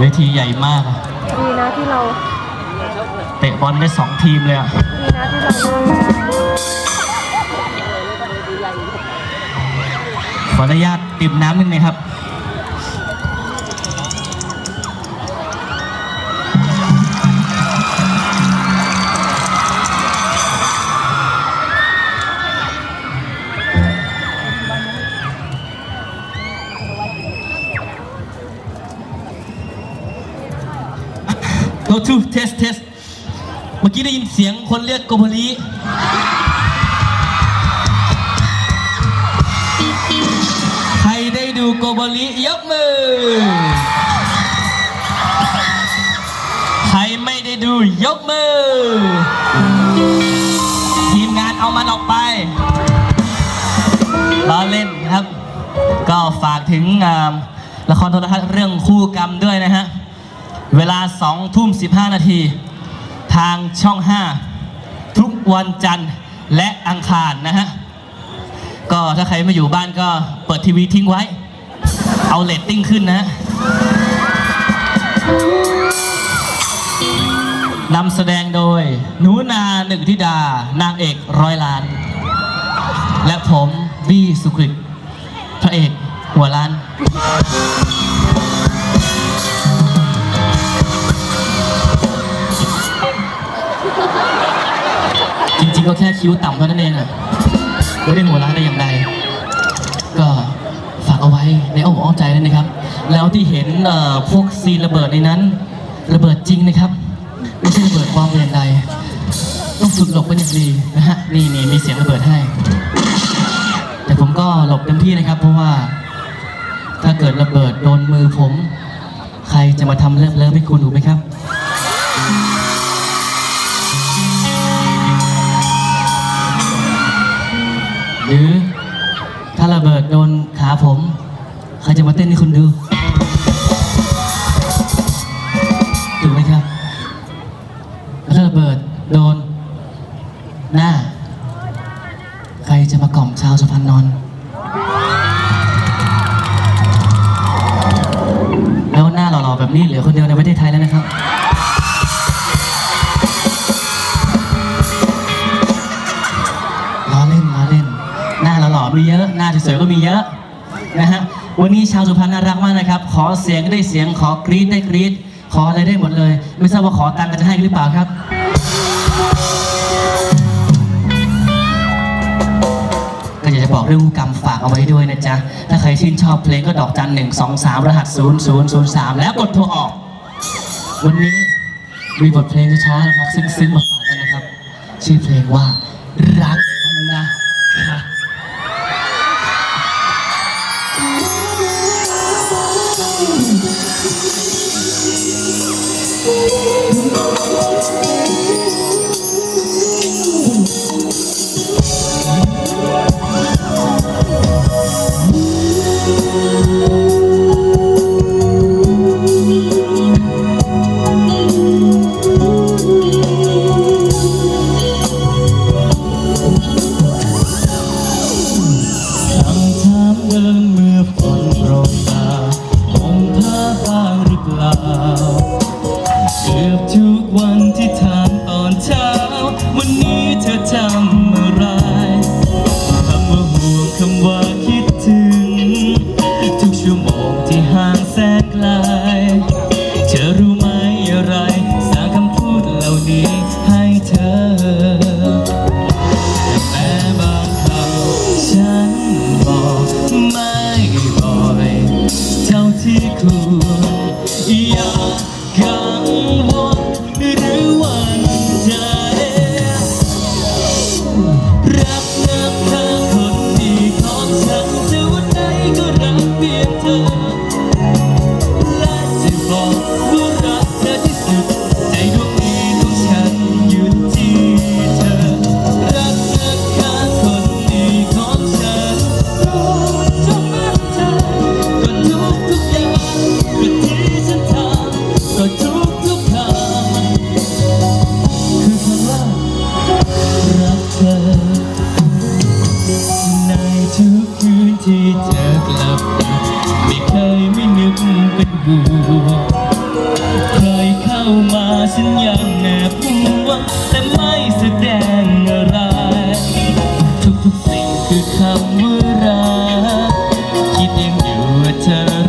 เวทีใหญ่มากอะดีนะที่เราเตะบอลได้สองทีมเลยอะดีนะที่เราขออนุญาตดื่มน้ำนิดนึงครับ go to test test เมื่อกี้ได้ยินเสียงคนเรียกโกโบลีใครได้ดูโกโบลิยกมือ ใครไม่ได้ดูยกมือ ทีมงานเอามันออกไปล้อเล่นครับ ก็ฝากถึงละครโทรทัศน์เรื่องคู่กรรมด้วยนะฮะ เวลา2ทุ่ม 15 นาที ทางช่อง 5 ทุกวันจันทร์และอังคารนะฮะ ก็ถ้าใครไม่อยู่บ้านก็เปิดทีวีทิ้งไว้ เอาเรตติ้งขึ้นนะนำแสดงโดยหนูนาหนึ่งธิดา นางเอกร้อยล้าน และผมบี้สุกริตพระเอกหัวล้าน ริงก็แค่คิ้วต่ำเท่านั้นเองอะไม่ได้หัวล้านได้อย่างใดก็ฝากเอาไว้ในอ้อมอกอ้อมใจเลยนะครับ แล้วที่เห็นเอ่อพวกซีระเบิดในนั้น ระเบิดจริงนะครับไม่ใช่ระเบิดปลอมแต่อย่างใดต้องฝึกหลบเป็นอย่างดีนะฮะนี่นี่มีเสียงระเบิดให้ แต่ผมก็หลบเต็มที่นะครับ เพราะว่า ถ้าเกิดระเบิดโดนมือผม ใครจะมาทำเลิฟเลิฟให้คุณถูกไหมครับ หรือถ้าระเบิดโดนขาผม ใครจะมาเต้นให้คุณดู มีเยอะ หน้าสวยๆก็มีเยอะนะฮะ วันนี้ชาวสุพรรณน่ารักมากนะครับ ขอเสียงได้เสียง ขอกรี๊ดได้กรี๊ด ขออะไรได้หมดเลย ไม่ทราบว่าขอตังค์กันจะให้หรือเปล่าครับ ก็อยากจะบอกเรื่องกรรมฝากเอาไว้ด้วยนะจ๊ะ ถ้าใครชื่นชอบเพลงก็ดอกจันหนึ่งสองสามรหัสศูนย์ศูนย์ศูนย์สามแล้วกดโทรออก วันนี้มีบทเพลงช้าๆนะครับ ซึ้งๆมาฝากกันนะครับ ชื่อเพลงว่ารัก ค คำว่ารัก คิดยังอยู่ว่เธอ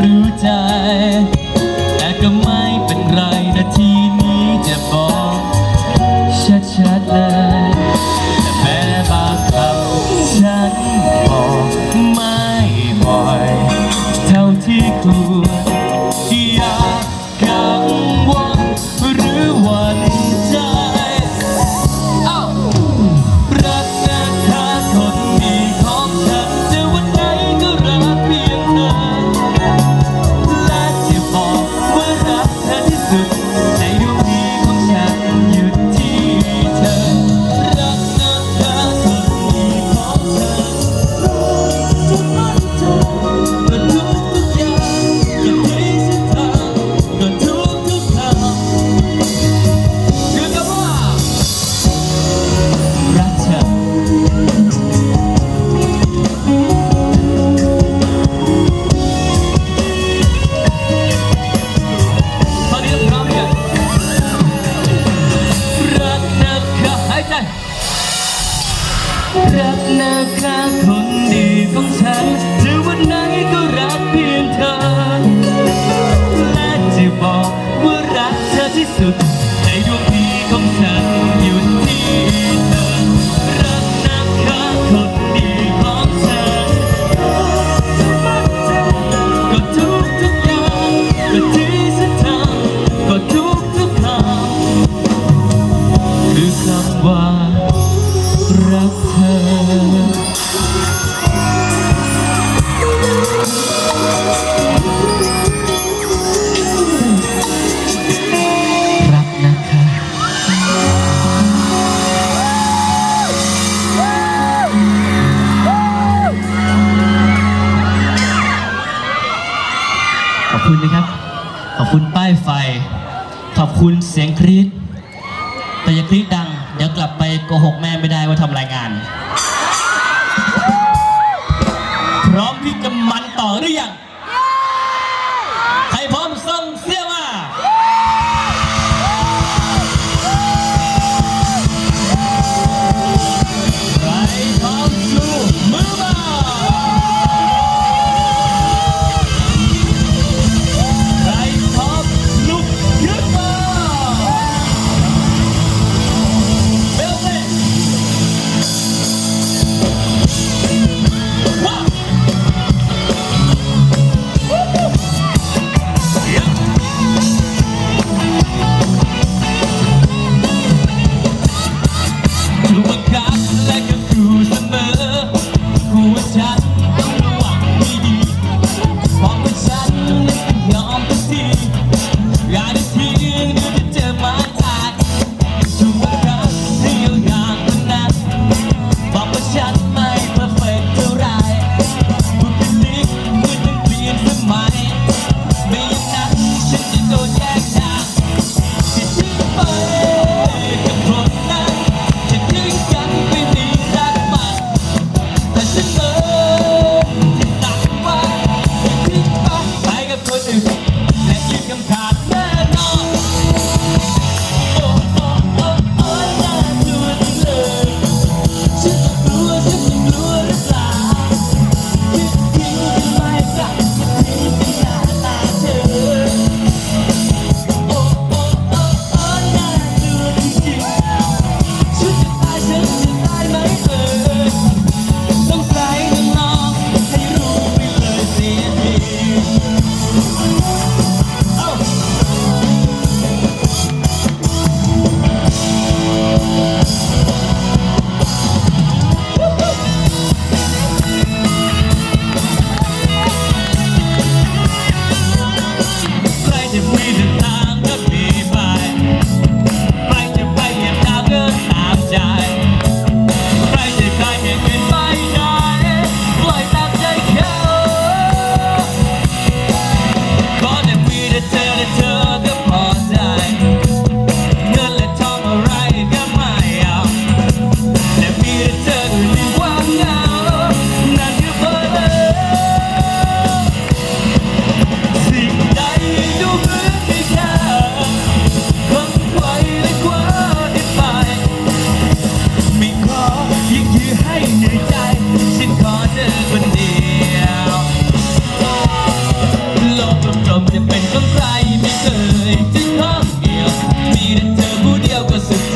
ขอบคุณนะครับ ขอบคุณป้ายไฟ ขอบคุณเสียงครี๊ดแต่อย่าครี๊ดดัง ดี๋ยวกลับไปโกหกแม่ไม่ได้ว่าทำรายงาน พร้อมที่จะมันต่อหรือยัง opposite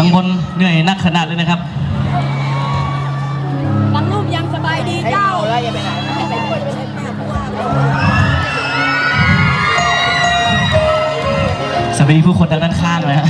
ข้างบนเหนื่อยนักขนาดเลยนะครับบางรูปยังสบายดีเจ้าแล้วจะไปไหนสวัสดีผู้คนทางด้านข้างเลยฮะ